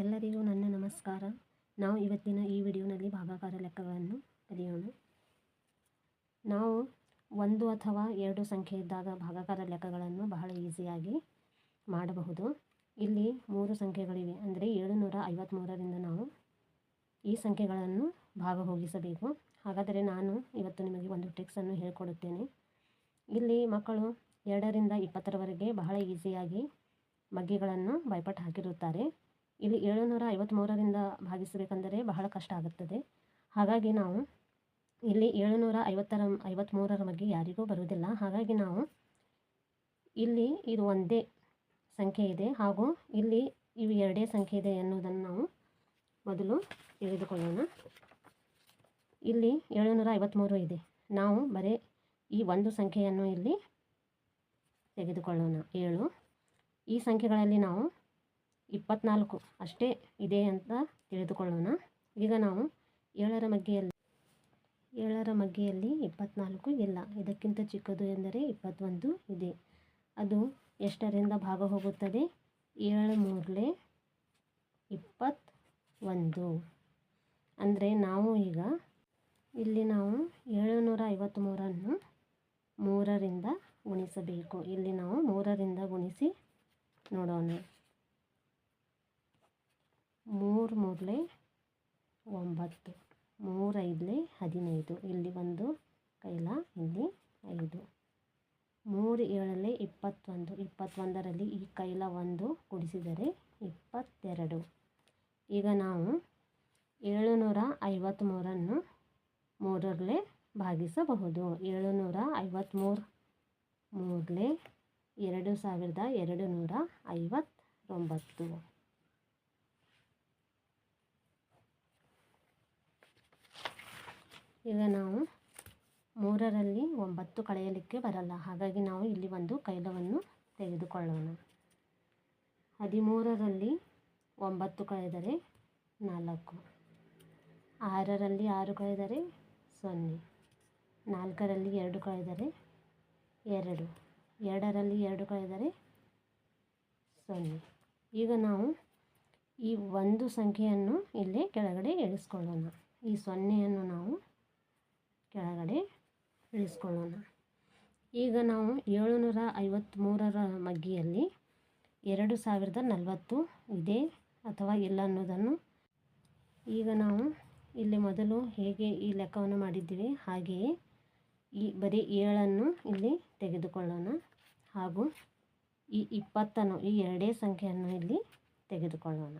ಎಲ್ಲರಿಗೂ ನನ್ನ ನಮಸ್ಕಾರ. ನಾವು ಇವತ್ತಿನ ಈ ವಿಡಿಯೋನಲ್ಲಿ ಭಾಗಾಕಾರ ಲೆಕ್ಕಗಳನ್ನು ಕಲಿಯೋಣ ನಾವು ಒಂದು ಅಥವಾ ಎರಡು ಸಂಖ್ಯೆ ಇದ್ದಾಗ ಭಾಗಾಕಾರ ಲೆಕ್ಕಗಳನ್ನು ಬಹಳ ಈಸಿಯಾಗಿ ಮಾಡಬಹುದು. ಇಲ್ಲಿ ಮೂರು ಸಂಖ್ಯೆಗಳಿವೆ. ಅಂದರೆ ಏಳುನೂರ ಐವತ್ತ್ಮೂರರಿಂದ ನಾವು ಈ ಸಂಖ್ಯೆಗಳನ್ನು ಭಾಗ ಹೋಗಿಸಬೇಕು. ಹಾಗಾದರೆ ನಾನು ಇವತ್ತು ನಿಮಗೆ ಒಂದು ಟ್ರಿಕ್ಸನ್ನು ಹೇಳಿಕೊಡುತ್ತೇನೆ. ಇಲ್ಲಿ ಮಕ್ಕಳು ಎರಡರಿಂದ ಇಪ್ಪತ್ತರವರೆಗೆ ಬಹಳ ಈಸಿಯಾಗಿ ಮಗ್ಗಿಗಳನ್ನು ಬೈಪಟ್ಟು ಹಾಕಿರುತ್ತಾರೆ. ಇಲ್ಲಿ ಏಳುನೂರ ಐವತ್ತ್ಮೂರರಿಂದ ಭಾಗಿಸಬೇಕೆಂದರೆ ಬಹಳ ಕಷ್ಟ ಆಗುತ್ತದೆ. ಹಾಗಾಗಿ ನಾವು ಇಲ್ಲಿ ಏಳುನೂರ ಐವತ್ತರ ಐವತ್ತ್ಮೂರರ ಬಗ್ಗೆ ಯಾರಿಗೂ ಬರುವುದಿಲ್ಲ. ಹಾಗಾಗಿ ನಾವು ಇಲ್ಲಿ ಇದು ಒಂದೇ ಸಂಖ್ಯೆ ಇದೆ. ಹಾಗೂ ಇಲ್ಲಿ ಇವು ಎರಡೇ ಸಂಖ್ಯೆ ಇದೆ ಎನ್ನುವುದನ್ನು ನಾವು ಮೊದಲು ತಿಳಿದುಕೊಳ್ಳೋಣ. ಇಲ್ಲಿ ಏಳುನೂರ ಐವತ್ತ್ಮೂರು ಇದೆ. ನಾವು ಬರೀ ಈ ಒಂದು ಸಂಖ್ಯೆಯನ್ನು ಇಲ್ಲಿ ತೆಗೆದುಕೊಳ್ಳೋಣ. ಏಳು. ಈ ಸಂಖ್ಯೆಗಳಲ್ಲಿ ನಾವು ಇಪ್ಪತ್ನಾಲ್ಕು ಅಷ್ಟೇ ಇದೆ ಅಂತ ತಿಳಿದುಕೊಳ್ಳೋಣ. ಈಗ ನಾವು ಏಳರ ಮಗ್ಗೆಯಲ್ಲಿ ಏಳರ ಮಗ್ಗೆಯಲ್ಲಿ ಇಪ್ಪತ್ನಾಲ್ಕು ಇಲ್ಲ. ಇದಕ್ಕಿಂತ ಚಿಕ್ಕದು ಎಂದರೆ ಇಪ್ಪತ್ತೊಂದು ಇದೆ. ಅದು ಎಷ್ಟರಿಂದ ಭಾಗ ಹೋಗುತ್ತದೆ? ಏಳು ಮೂರಲೆ ಇಪ್ಪತ್ತೊಂದು. ಅಂದರೆ ನಾವು ಈಗ, ಇಲ್ಲಿ ನಾವು ಏಳುನೂರ ಐವತ್ತ್ಮೂರನ್ನು ಮೂರರಿಂದ ಗುಣಿಸಬೇಕು. ಇಲ್ಲಿ ನಾವು ಮೂರರಿಂದ ಗುಣಿಸಿ ನೋಡೋಣ. ಮೂರು ಮೂರಲೆ ಒಂಬತ್ತು ಮೂರೈದಲೆ ಹದಿನೈದು. ಇಲ್ಲಿ ಒಂದು, ಕೈಲ ಇಲ್ಲಿ ಐದು. ಮೂರು ಏಳಲೆ ಇಪ್ಪತ್ತೊಂದು. ಇಪ್ಪತ್ತೊಂದರಲ್ಲಿ ಈ ಕೈಲ ಒಂದು ಕೂಡಿಸಿದರೆ ಇಪ್ಪತ್ತೆರಡು. ಈಗ ನಾವು ಏಳುನೂರ ಐವತ್ತ್ಮೂರನ್ನು ಮೂರರಲ್ಲೇ ಭಾಗಿಸಬಹುದು. ಏಳುನೂರ ಐವತ್ತ್ಮೂರು ಮೂರಲೆ ಎರಡು ಸಾವಿರದ ಎರಡು ನೂರ ಐವತ್ತೊಂಬತ್ತು. ಈಗ ನಾವು ಮೂರರಲ್ಲಿ ಒಂಬತ್ತು ಕಳೆಯಲಿಕ್ಕೆ ಬರಲ್ಲ. ಹಾಗಾಗಿ ನಾವು ಇಲ್ಲಿ ಒಂದು ಕೈಲವನ್ನು ತೆಗೆದುಕೊಳ್ಳೋಣ. ಹದಿಮೂರರಲ್ಲಿ ಒಂಬತ್ತು ಕಳೆದರೆ ನಾಲ್ಕು. ಆರರಲ್ಲಿ ಆರು ಕಳೆದರೆ ಸೊನ್ನೆ. ನಾಲ್ಕರಲ್ಲಿ ಎರಡು ಕಳೆದರೆ ಎರಡು. ಎರಡರಲ್ಲಿ ಎರಡು ಕಳೆದರೆ ಸೊನ್ನೆ. ಈಗ ನಾವು ಈ ಒಂದು ಸಂಖ್ಯೆಯನ್ನು ಇಲ್ಲೇ ಕೆಳಗಡೆ ಇಳಿಸ್ಕೊಳ್ಳೋಣ. ಈ ಸೊನ್ನೆಯನ್ನು ನಾವು ಕೆಳಗಡೆ ಇಳಿಸ್ಕೊಳ್ಳೋಣ. ಈಗ ನಾವು ಏಳುನೂರ ಐವತ್ತ್ಮೂರರ ಮಗ್ಗಿಯಲ್ಲಿ ಎರಡು ಸಾವಿರದ ನಲವತ್ತು ಇದೆ ಅಥವಾ ಇಲ್ಲ ಅನ್ನೋದನ್ನು ಈಗ ನಾವು ಇಲ್ಲಿ ಮೊದಲು ಹೇಗೆ ಈ ಲೆಕ್ಕವನ್ನು ಮಾಡಿದ್ದೀವಿ, ಹಾಗೆಯೇ ಈ ಬರೀ ಏಳನ್ನು ಇಲ್ಲಿ ತೆಗೆದುಕೊಳ್ಳೋಣ ಹಾಗೂ ಈ ಇಪ್ಪತ್ತನ್ನು, ಈ ಎರಡೇ ಸಂಖ್ಯೆಯನ್ನು ಇಲ್ಲಿ ತೆಗೆದುಕೊಳ್ಳೋಣ.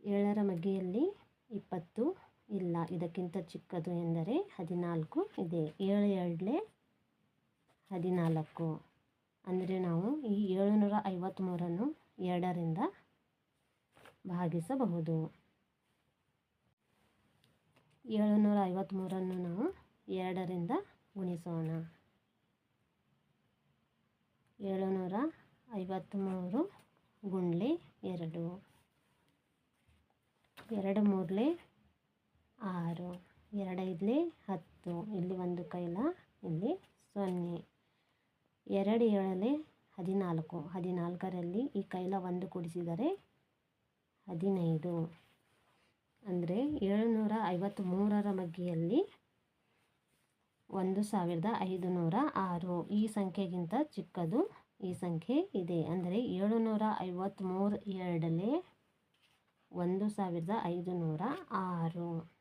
ಏಳರ ಮಗ್ಗಿಯಲ್ಲಿ ಇಪ್ಪತ್ತು ಇಲ್ಲ, ಇದಕ್ಕಿಂತ ಚಿಕ್ಕದು ಎಂದರೆ ಹದಿನಾಲ್ಕು ಇದೆ. ಏಳು ಎರಡಲೆ ಹದಿನಾಲ್ಕು. ಅಂದರೆ ನಾವು ಈ ಏಳುನೂರ ಐವತ್ತ್ಮೂರನ್ನು ಎರಡರಿಂದ ಭಾಗಿಸಬಹುದು. ಏಳುನೂರ ಐವತ್ತ್ಮೂರನ್ನು ನಾವು ಎರಡರಿಂದ ಗುಣಿಸೋಣ. ಏಳುನೂರ ಐವತ್ತ್ಮೂರು ಗುಂಡ್ಲೆ ಎರಡು. ಎರಡು ಮೂರಲೆ ಆರು ಎರಡೈದಲೆ ಹತ್ತು, ಇಲ್ಲಿ ಒಂದು ಕೈಲ, ಇಲ್ಲಿ ಸೊನ್ನೆ. ಎರಡು ಏಳಲೆ ಹದಿನಾಲ್ಕು. ಹದಿನಾಲ್ಕರಲ್ಲಿ ಈ ಕೈಲ ಒಂದು ಕೂಡಿಸಿದರೆ ಹದಿನೈದು. ಅಂದರೆ ಏಳುನೂರ ಐವತ್ತ್ಮೂರರ ಮಗ್ಗಿಯಲ್ಲಿ ಒಂದು ಸಾವಿರದ ಐದು ನೂರ ಆರು. ಈ ಸಂಖ್ಯೆಗಿಂತ ಚಿಕ್ಕದು ಈ ಸಂಖ್ಯೆ ಇದೆ. ಅಂದರೆ ಏಳುನೂರ ಐವತ್ತ್ಮೂರು ಎರಡಲೆ ಒಂದು ಸಾವಿರದ ಐದು ನೂರ ಆರು.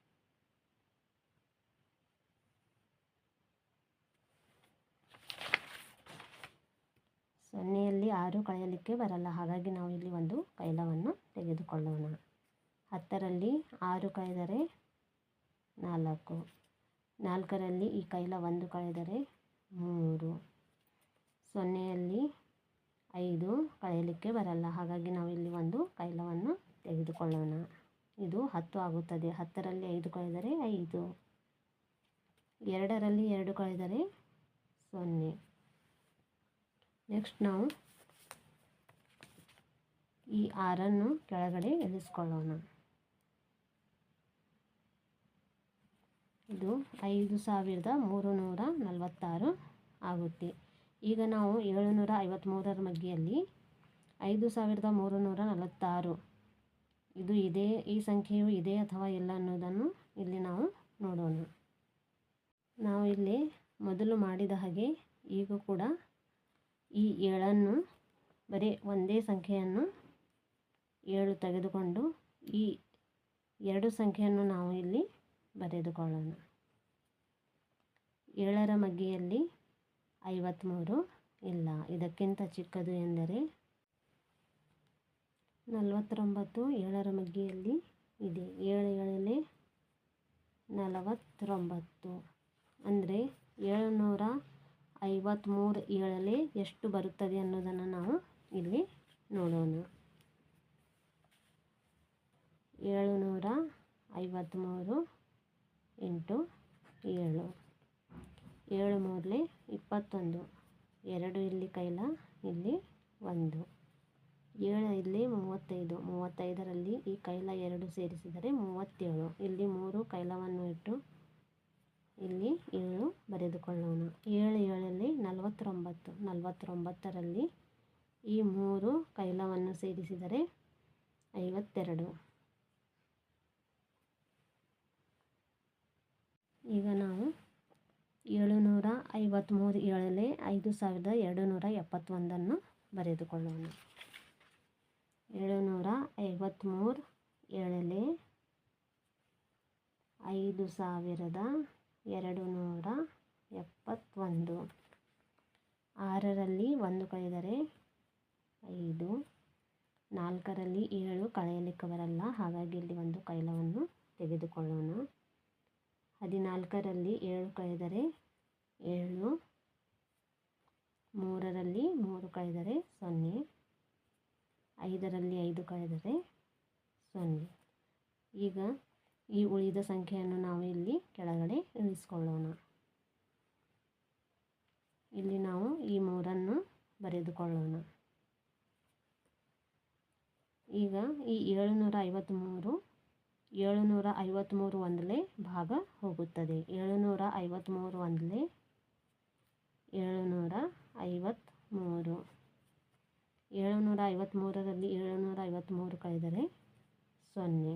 ಸೊನ್ನೆಯಲ್ಲಿ ಆರು ಕಳೆಯಲಿಕ್ಕೆ ಬರಲ್ಲ. ಹಾಗಾಗಿ ನಾವು ಇಲ್ಲಿ ಒಂದು ಕೈಲವನ್ನು ತೆಗೆದುಕೊಳ್ಳೋಣ. ಹತ್ತರಲ್ಲಿ ಆರು ಕಳೆದರೆ ನಾಲ್ಕು. ನಾಲ್ಕರಲ್ಲಿ ಈ ಕೈಲ ಒಂದು ಕಳೆದರೆ ಮೂರು. ಸೊನ್ನೆಯಲ್ಲಿ ಐದು ಕಳೆಯಲಿಕ್ಕೆ ಬರಲ್ಲ. ಹಾಗಾಗಿ ನಾವು ಇಲ್ಲಿ ಒಂದು ಕೈಲವನ್ನು ತೆಗೆದುಕೊಳ್ಳೋಣ. ಇದು ಹತ್ತು ಆಗುತ್ತದೆ. ಹತ್ತರಲ್ಲಿ ಐದು ಕಳೆದರೆ ಐದು. ಎರಡರಲ್ಲಿ ಎರಡು ಕಳೆದರೆ ಸೊನ್ನೆ. ನೆಕ್ಸ್ಟ್ ನಾವು ಈ ಆರನ್ನು ಕೆಳಗಡೆ ಇಳಿಸ್ಕೊಳ್ಳೋಣ. ಇದು ಐದು ಸಾವಿರದ ಮೂರು ನೂರ ನಲವತ್ತಾರು ಆಗುತ್ತೆ. ಈಗ ನಾವು ಏಳುನೂರ ಐವತ್ತ್ಮೂರರ ಮಗ್ಗಿಯಲ್ಲಿ ಐದು ಸಾವಿರದ ಮೂರು ನೂರ ನಲವತ್ತಾರು. ಇದು ಇದೇ, ಈ ಸಂಖ್ಯೆಯು ಇದೆ ಅಥವಾ ಇಲ್ಲ ಅನ್ನೋದನ್ನು ಇಲ್ಲಿ ನಾವು ನೋಡೋಣ. ನಾವು ಇಲ್ಲಿ ಮೊದಲು ಮಾಡಿದ ಹಾಗೆ ಈಗ ಕೂಡ ಈ ಏಳನ್ನು ಬರೀ ಒಂದೇ ಸಂಖ್ಯೆಯನ್ನು ಏಳು ತೆಗೆದುಕೊಂಡು ಈ ಎರಡು ಸಂಖ್ಯೆಯನ್ನು ನಾವು ಇಲ್ಲಿ ಬರೆದುಕೊಳ್ಳೋಣ. ಏಳರ ಮಗ್ಗಿಯಲ್ಲಿ ಐವತ್ತ್ಮೂರು ಇಲ್ಲ. ಇದಕ್ಕಿಂತ ಚಿಕ್ಕದು ಎಂದರೆ ನಲವತ್ತೊಂಬತ್ತು ಏಳರ ಮಗ್ಗಿಯಲ್ಲಿ ಇದೆ. ಏಳು ಏಳಲೆ ನಲವತ್ತೊಂಬತ್ತು. ಅಂದರೆ ಏಳುನೂರ ಐವತ್ತ್ಮೂರು ಏಳಲ್ಲಿ ಎಷ್ಟು ಬರುತ್ತದೆ ಅನ್ನೋದನ್ನು ನಾವು ಇಲ್ಲಿ ನೋಡೋಣ. ಏಳುನೂರ ಐವತ್ತ್ಮೂರು ಇಂಟು ಏಳು. ಏಳು ಮೂರಲಿ ಇಪ್ಪತ್ತೊಂದು. ಎರಡು ಇಲ್ಲಿ ಕೈಲ, ಇಲ್ಲಿ ಒಂದು. ಏಳು ಇಲ್ಲಿ ಮೂವತ್ತೈದು. ಮೂವತ್ತೈದರಲ್ಲಿ ಈ ಕೈಲ ಎರಡು ಸೇರಿಸಿದರೆ ಮೂವತ್ತೇಳು. ಇಲ್ಲಿ ಮೂರು ಕೈಲವನ್ನು ಇಟ್ಟು ಇಲ್ಲಿ ಏಳು ಬರೆದುಕೊಳ್ಳೋಣ ಏಳು ಏಳಲ್ಲಿ ನಲವತ್ತೊಂಬತ್ತು, ನಲವತ್ತೊಂಬತ್ತರಲ್ಲಿ ಈ ಮೂರು ಕೈಲವನ್ನು ಸೇರಿಸಿದರೆ ಐವತ್ತೆರಡು. ಈಗ ನಾವು ಏಳುನೂರ ಐವತ್ತ್ಮೂರು ಏಳಲ್ಲಿ ಐದು ಸಾವಿರದ ಎರಡು ನೂರ ಎಪ್ಪತ್ತೊಂದನ್ನು ಬರೆದುಕೊಳ್ಳೋಣ. ಏಳುನೂರ ಐವತ್ತ್ಮೂರು ಏಳಲೆ ಐದು ಸಾವಿರದ ಎರಡು ನೂರ ಎಪ್ಪತ್ತೊಂದು. ಆರರಲ್ಲಿ ಒಂದು ಕಳೆದರೆ ಐದು. ನಾಲ್ಕರಲ್ಲಿ ಏಳು ಕಳೆಯಲಿಕ್ಕೆ ಬರಲ್ಲ. ಹಾಗಾಗಿ ಇಲ್ಲಿ ಒಂದು ಕೈಲವನ್ನು ತೆಗೆದುಕೊಳ್ಳೋಣ. ಹದಿನಾಲ್ಕರಲ್ಲಿ ಏಳು ಕಳೆದರೆ ಏಳು. ಮೂರರಲ್ಲಿ ಮೂರು ಕಳೆದರೆ ಸೊನ್ನೆ. ಐದರಲ್ಲಿ ಐದು ಕಳೆದರೆ ಸೊನ್ನೆ. ಈಗ ಈ ಉಳಿದ ಸಂಖ್ಯೆಯನ್ನು ನಾವು ಇಲ್ಲಿ ಕೆಳಗಡೆ ಇಳಿಸ್ಕೊಳ್ಳೋಣ ಇಲ್ಲಿ ನಾವು ಈ ಮೂರನ್ನು ಬರೆದುಕೊಳ್ಳೋಣ. ಈಗ ಈ ಏಳುನೂರ ಐವತ್ತ್ಮೂರು ಏಳುನೂರ ಐವತ್ತ್ಮೂರು ಒಂದಲೇ ಭಾಗ ಹೋಗುತ್ತದೆ. ಏಳುನೂರ ಐವತ್ತ್ಮೂರು ಒಂದಲೇ ಏಳುನೂರ ಐವತ್ತ್ಮೂರು ಏಳುನೂರ ಐವತ್ತ್ಮೂರರಲ್ಲಿ ಏಳುನೂರ ಐವತ್ತ್ಮೂರು ಕಳೆದರೆ ಸೊನ್ನೆ.